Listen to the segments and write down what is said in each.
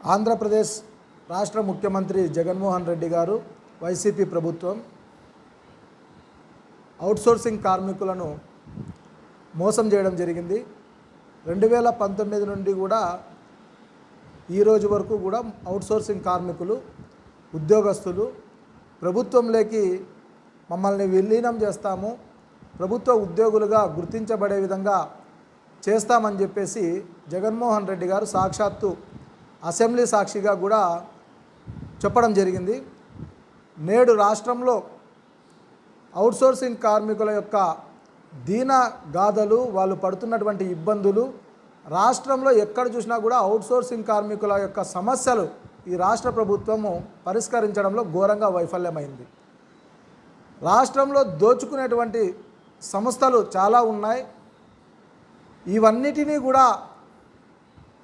ఆంధ్రప్రదేశ్ రాష్ట్ర ముఖ్యమంత్రి జగన్మోహన్ రెడ్డి గారు వైసీపీ ప్రభుత్వం అవుట్సోర్సింగ్ కార్మికులను మోసం చేయడం జరిగింది. రెండు వేల పంతొమ్మిది నుండి కూడా ఈ రోజు వరకు కూడా అవుట్సోర్సింగ్ కార్మికులు ఉద్యోగస్తులు ప్రభుత్వంలోకి మమ్మల్ని విలీనం చేస్తాము ప్రభుత్వ ఉద్యోగులుగా గుర్తించబడే విధంగా చేస్తామని చెప్పేసి జగన్మోహన్ రెడ్డి గారు సాక్షాత్తు అసెంబ్లీ సాక్షిగా కూడా చెప్పడం జరిగింది. నేడు రాష్ట్రంలో అవుట్సోర్సింగ్ కార్మికుల యొక్క దీన గాథలు వాళ్ళు పడుతున్నటువంటి ఇబ్బందులు రాష్ట్రంలో ఎక్కడ చూసినా కూడా అవుట్సోర్సింగ్ కార్మికుల యొక్క సమస్యలు ఈ రాష్ట్ర ప్రభుత్వము పరిష్కరించడంలో ఘోరంగా వైఫల్యమైంది. రాష్ట్రంలో దోచుకునేటువంటి సంస్థలు చాలా ఉన్నాయి. ఇవన్నిటినీ కూడా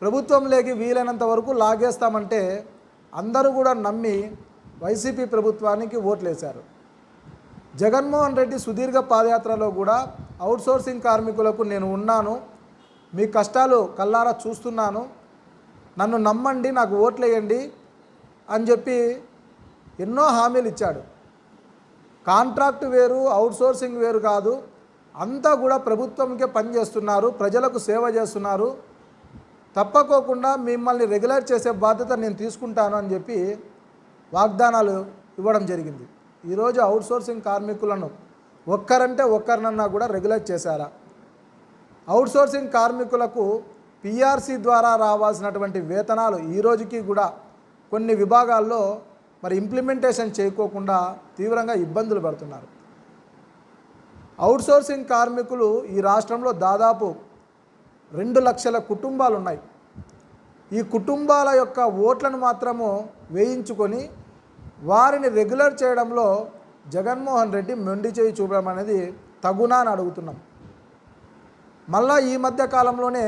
ప్రభుత్వంలోకి వీలైనంత వరకు లాగేస్తామంటే అందరూ కూడా నమ్మి వైసీపీ ప్రభుత్వానికి ఓట్లేశారు. జగన్మోహన్ రెడ్డి సుదీర్ఘ పాదయాత్రలో కూడా అవుట్సోర్సింగ్ కార్మికులకు నేను ఉన్నాను. మీ కష్టాలు కల్లారా చూస్తున్నాను. నన్ను నమ్మండి నాకు ఓట్లేయండి అని చెప్పి ఎన్నో హామీలు ఇచ్చాడు. కాంట్రాక్ట్ వేరు అవుట్సోర్సింగ్ వేరు కాదు. అంతా కూడా ప్రభుత్వంకే పనిచేస్తున్నారు ప్రజలకు సేవ చేస్తున్నారు. తప్పకోకుండా మిమ్మల్ని రెగ్యులర్ చేసే బాధ్యత నేను తీసుకుంటాను అని చెప్పి వాగ్దానాలు ఇవ్వడం జరిగింది. ఈరోజు అవుట్సోర్సింగ్ కార్మికులను ఒక్కరంటే ఒక్కరినన్నా కూడా రెగ్యులేట్ చేశారా? అవుట్సోర్సింగ్ కార్మికులకు పిఆర్సీ ద్వారా రావాల్సినటువంటి వేతనాలు ఈ రోజుకి కూడా కొన్ని విభాగాల్లో మరి ఇంప్లిమెంటేషన్ చేయకోకుండా తీవ్రంగా ఇబ్బందులు పడుతున్నారు. అవుట్సోర్సింగ్ కార్మికులు ఈ రాష్ట్రంలో దాదాపు రెండు లక్షల కుటుంబాలు ఉన్నాయి ఈ కుటుంబాల యొక్క ఓట్లను మాత్రము వేయించుకొని వారిని రెగ్యులర్ చేయడంలో జగన్మోహన్ రెడ్డి మొండి చేయి చూపడం అనేది తగునా అని అడుగుతున్నాం. మళ్ళా ఈ మధ్య కాలంలోనే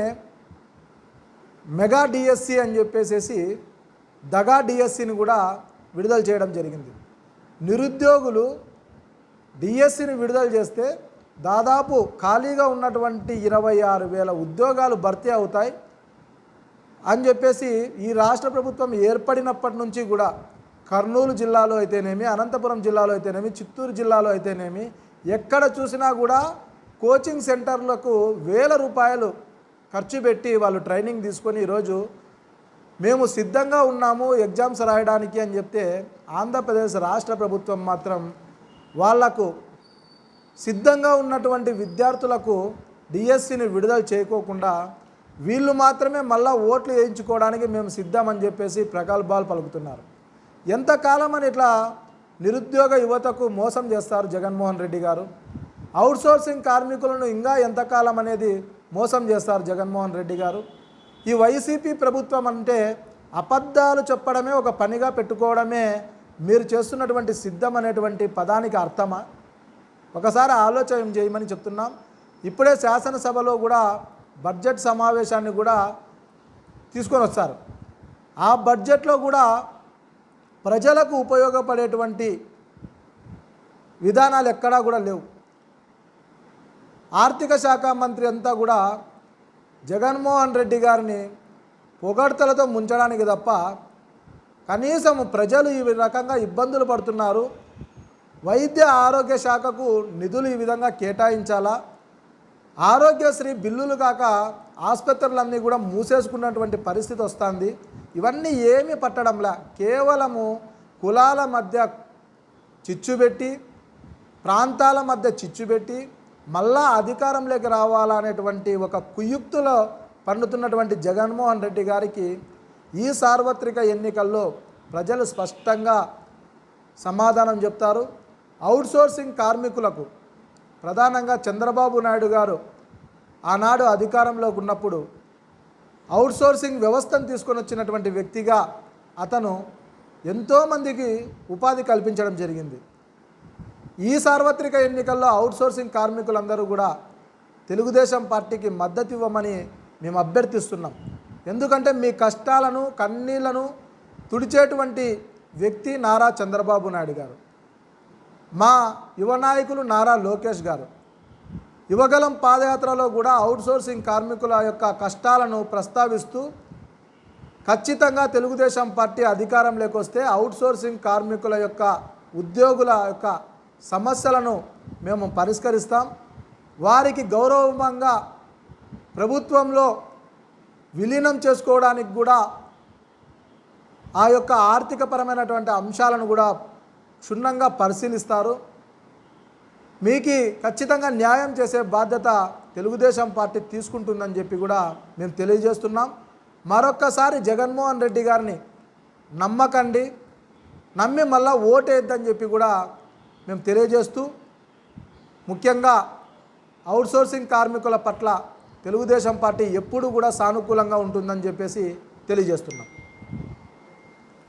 మెగా డిఎస్సి అని చెప్పేసేసి దగా డిఎస్సిని కూడా విడుదల చేయడం జరిగింది. నిరుద్యోగులు డిఎస్సిని విడుదల చేస్తే దాదాపు ఖాళీగా ఉన్నటువంటి ఇరవై ఆరు వేల ఉద్యోగాలు భర్తీ అవుతాయి అని చెప్పేసి ఈ రాష్ట్ర ప్రభుత్వం ఏర్పడినప్పటి నుంచి కూడా కర్నూలు జిల్లాలో అయితేనేమి అనంతపురం జిల్లాలో అయితేనేమి చిత్తూరు జిల్లాలో అయితేనేమి ఎక్కడ చూసినా కూడా కోచింగ్ సెంటర్లకు వేల రూపాయలు ఖర్చు పెట్టి వాళ్ళు ట్రైనింగ్ తీసుకొని ఈరోజు మేము సిద్ధంగా ఉన్నాము ఎగ్జామ్స్ రాయడానికి అని చెప్తే ఆంధ్రప్రదేశ్ రాష్ట్ర ప్రభుత్వం మాత్రం వాళ్ళకు సిద్ధంగా ఉన్నటువంటి విద్యార్థులకు డిఎస్సిని విడుదల చేయకోకుండా వీళ్ళు మాత్రమే మళ్ళా ఓట్లు వేయించుకోవడానికి మేము సిద్ధమని చెప్పేసి ప్రగల్భాలు పలుకుతున్నారు. ఎంతకాలం అని ఇట్లా నిరుద్యోగ యువతకు మోసం చేస్తారు జగన్మోహన్ రెడ్డి గారు? అవుట్సోర్సింగ్ కార్మికులను ఇంకా ఎంతకాలం అనేది మోసం చేస్తారు జగన్మోహన్ రెడ్డి గారు? ఈ వైసీపీ ప్రభుత్వం అంటే అబద్ధాలు చెప్పడమే ఒక పనిగా పెట్టుకోవడమే మీరు చేస్తున్నటువంటి సిద్ధం అనేటువంటి పదానికి అర్థమా? ఒకసారి ఆలోచన చేయమని చెప్తున్నాం. ఇప్పుడే శాసనసభలో కూడా బడ్జెట్ సమావేశాన్ని కూడా తీసుకొని వస్తారు. ఆ బడ్జెట్లో కూడా ప్రజలకు ఉపయోగపడేటువంటి విధానాలు ఎక్కడా కూడా లేవు. ఆర్థిక శాఖ మంత్రి అంతా కూడా జగన్మోహన్ రెడ్డి గారిని పొగడ్తలతో ముంచడానికి తప్ప కనీసం ప్రజలు ఈ రకంగా ఇబ్బందులు పడుతున్నారు. వైద్య ఆరోగ్య శాఖకు నిధులు ఈ విధంగా కేటాయించాలా? ఆరోగ్యశ్రీ బిల్లులు కాక ఆసుపత్రులన్నీ కూడా మూసేసుకున్నటువంటి పరిస్థితి వస్తుంది. ఇవన్నీ ఏమి పట్టడంలా? కేవలము కులాల మధ్య చిచ్చుబెట్టి ప్రాంతాల మధ్య చిచ్చుబెట్టి మళ్ళా అధికారంలోకి రావాలనేటువంటి ఒక కుయుక్తులో పండుతున్నటువంటి జగన్మోహన్ రెడ్డి గారికి ఈ సార్వత్రిక ఎన్నికల్లో ప్రజలు స్పష్టంగా సమాధానం చెప్తారు. అవుట్సోర్సింగ్ కార్మికులకు ప్రధానంగా చంద్రబాబు నాయుడు గారు ఆనాడు అధికారంలోకి ఉన్నప్పుడు అవుట్సోర్సింగ్ వ్యవస్థను తీసుకొని వచ్చినటువంటి వ్యక్తిగా అతను ఎంతోమందికి ఉపాధి కల్పించడం జరిగింది. ఈ సార్వత్రిక ఎన్నికల్లో అవుట్సోర్సింగ్ కార్మికులందరూ కూడా తెలుగుదేశం పార్టీకి మద్దతు ఇవ్వమని మేము అభ్యర్థిస్తున్నాం. ఎందుకంటే మీ కష్టాలను కన్నీళ్ళను తుడిచేటువంటి వ్యక్తి నారా చంద్రబాబు నాయుడు గారు. మా యువ నాయకులు నారా లోకేష్ గారు. యువగలం పాదయాత్రలో కూడా అవుట్సోర్సింగ్ కార్మికుల యొక్క కష్టాలను ప్రస్తావిస్తూ ఖచ్చితంగా తెలుగుదేశం పార్టీ అధికారంలోకి వస్తే అవుట్సోర్సింగ్ కార్మికుల యొక్క ఉద్యోగుల యొక్క సమస్యలను మేము పరిష్కరిస్తాం. వారికి గౌరవంగా ప్రభుత్వంలో విలీనం చేసుకోవడానికి కూడా ఆ యొక్క ఆర్థికపరమైనటువంటి అంశాలను కూడా క్షుణ్ణంగా పరిశీలిస్తారు. మీకు ఖచ్చితంగా న్యాయం చేసే బాధ్యత తెలుగుదేశం పార్టీ తీసుకుంటుందని చెప్పి కూడా మేము తెలియజేస్తున్నాం. మరొక్కసారి జగన్మోహన్ రెడ్డి గారిని నమ్మకండి నమ్మి మళ్ళా ఓటేద్దని చెప్పి కూడా మేము తెలియజేస్తూ ముఖ్యంగా అవుట్సోర్సింగ్ కార్మికుల పట్ల తెలుగుదేశం పార్టీ ఎప్పుడు కూడా సానుకూలంగా ఉంటుందని చెప్పేసి తెలియజేస్తున్నాం.